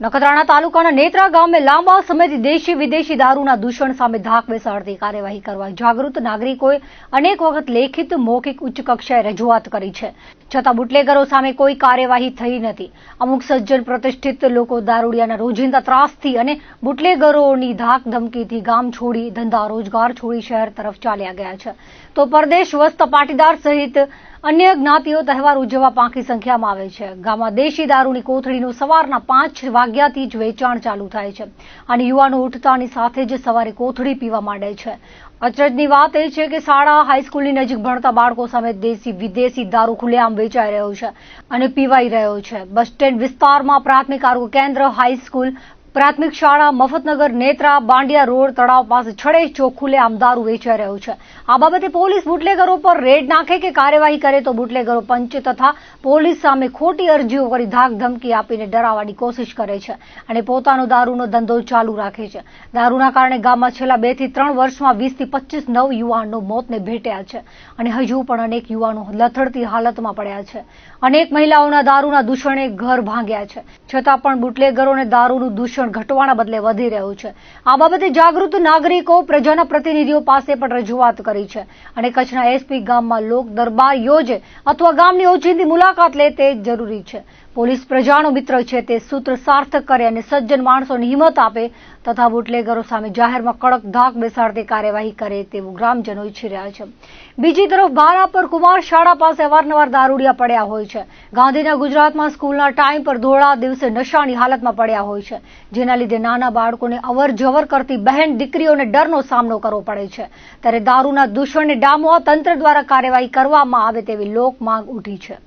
નખત્રાણા તાલુકાના નેત્રા ગામે લાંબા સમયથી દેશી વિદેશી દારૂના દૂષણ સામે ધાક બેસાડતી કાર્યવાહી કરવા જાગૃત નાગરિકોએ અનેક વખત લેખિત મૌખિક ઉચ્ચ કક્ષાએ રજૂઆત કરી છે. છતાં બુટલેગરો સામે કોઈ કાર્યવાહી થઈ નથી. અમુક સજ્જન પ્રતિષ્ઠિત લોકો દારૂડિયાના રોજિંદા ત્રાસથી અને બુટલેગરોની ધાક ધમકીથી ગામ છોડી ધંધા રોજગાર છોડી શહેર તરફ ચાલ્યા ગયા છે. તો પરદેશ વસ્ત પાટીદાર સહિત અન્ય જ્ઞાતિઓ તહેવાર ઉજવવા પાંખી સંખ્યામાં આવે છે. ગામમાં દેશી દારૂની કોથળીનું સવારના પાંચ વાગ્યાથી જ વેચાણ ચાલુ થાય છે અને યુવાનો ઉઠતાની સાથે જ સવારે કોથળી પીવા માંડે છે. અચરજની વાત એ છે કે શાળા, હાઈસ્કૂલની નજીક ભણતા બાળકો સામે દેશી વિદેશી દારૂ ખુલ્લેઆમ વેચાઈ રહ્યો છે અને પીવાઈ રહ્યો છે. બસ સ્ટેન્ડ વિસ્તારમાં પ્રાથમિક આરોગ્ય કેન્દ્ર, હાઈસ્કૂલ પ્રાથમિક શાળા મફતનગર નેત્રા બાંડિયા રોડ તળાવ પાસે છડે ચોક આમ દારૂ વેચાઈ રહ્યો છે. આ બાબતે પોલીસ બુટલેગરો પર રેડ નાખે કે કાર્યવાહી કરે તો બુટલેગરો પંચ તથા પોલીસ સામે ખોટી અરજીઓ કરી ધાક ધમકી આપીને ડરાવવાની કોશિશ કરે છે અને પોતાનો દારૂનો ધંધો ચાલુ રાખે છે. દારૂના કારણે ગામમાં છેલ્લા બેથી ત્રણ વર્ષમાં વીસથી પચીસ નવ યુવાનો મોતને ભેટ્યા છે અને હજુ પણ અનેક યુવાનો લથડતી હાલતમાં પડ્યા છે. અનેક મહિલાઓના દારૂના દૂષણે ઘર ભાંગ્યા છે. છતાં પણ બુટલેગરોને દારૂનું દૂષણ ઘટવાના બદલે વધી રહ્યું છે. આ બાબતે જાગૃત નાગરિકો પ્રજાના પ્રતિનિધિઓ પાસે પણ રજૂઆત કરી છે અને કચ્છના એસપી ગામમાં લોક દરબાર યોજે અથવા ગામની ઓચિંતી મુલાકાત લે તે જરૂરી છે. પોલીસ પ્રજાનો મિત્ર છે તે સૂત્ર સાર્થક કરે અને સજ્જન માણસોને હિંમત આપે તથા બુટલેગરો સામે જાહેરમાં કડક ધાક બેસાડતી કાર્યવાહી કરે તેવું ગ્રામજનો ઈચ્છી રહ્યા છે. બીજી તરફ બારા પર કુમાર શાળા પાસે અવારનવાર દારૂડિયા પડ્યા હોય છે. ગાંધીના ગુજરાતમાં સ્કૂલના ટાઈમ પર ધોળા દિવસે નશાની હાલતમાં પડ્યા હોય છે, જેના લીધે નાના બાળકોને અવર કરતી બહેન દીકરીઓને ડરનો સામનો કરવો પડે છે. ત્યારે દારૂના દૂષણને ડામવા તંત્ર દ્વારા કાર્યવાહી કરવામાં આવે તેવી લોક માંગ ઉઠી છે.